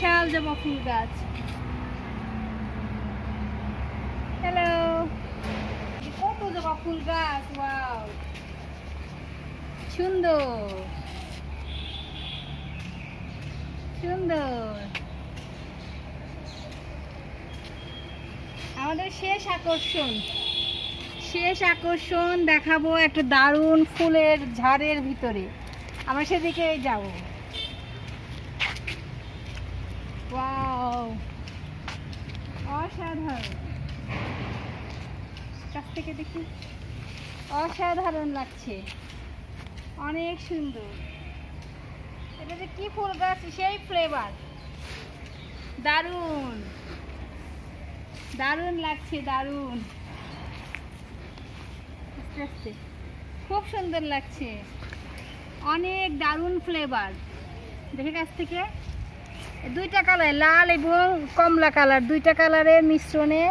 জবা ফুল গাছ। হ্যালো কত জবা ফুল গাছ ওয়াও সুন্দর। সুন্দর। আমাদের শেষ আকর্ষণ। শেষ আকর্ষণ দেখাবো একটা দারুণ ফুলের ঝাড়ের ভিতরে। আমরা সেদিকে যাব। ওয়াও অসাধারণ। কাছ থেকে দেখি। অসাধারণ লাগছে। অনেক সুন্দর। এটা যে কি ফুল গাছ, সেই ফ্লেভার দারুণ। দারুণ লাগছে, দারুণ। খুব সুন্দর লাগছে। অনেক দারুণ ফ্লেভার দেখে কাছ থেকে। দুইটা কালার, লাল এবং কমলা কালার। দুইটা কালারের মিশ্রণে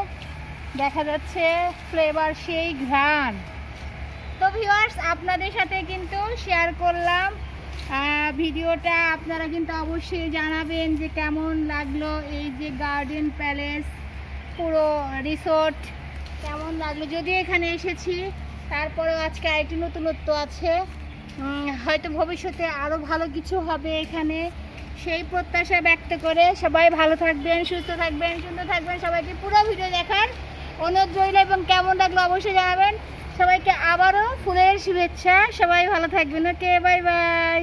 দেখা যাচ্ছে ফ্লেভার সেই ঘ্রাণ। তো ভিউয়ার্স আপনাদের সাথে কিন্তু শেয়ার করলাম। ভিডিওটা আপনারা কিন্তু অবশ্যই জানাবেন যে কেমন লাগল এই যে গার্ডেন প্যালেস পুরো রিসোর্ট কেমন লাগল? যদি এখানে এসেছি, তারপরেও আজকে আরেকটি নতুনত্ব আছে। হয়তো ভবিষ্যতে আরও ভালো কিছু হবে এখানে। সেই প্রত্যাশা ব্যক্ত করে সবাই ভালো থাকবেন, সুস্থ থাকবেন, সুন্দর থাকবেন। সবাইকে পুরো ভিডিও দেখার অনুরোধ রইল এবং কেমন লাগল অবশ্যই জানাবেন। সবাইকে আবারও ফুলের শুভেচ্ছা। সবাই ভালো থাকবেন। Okay bye bye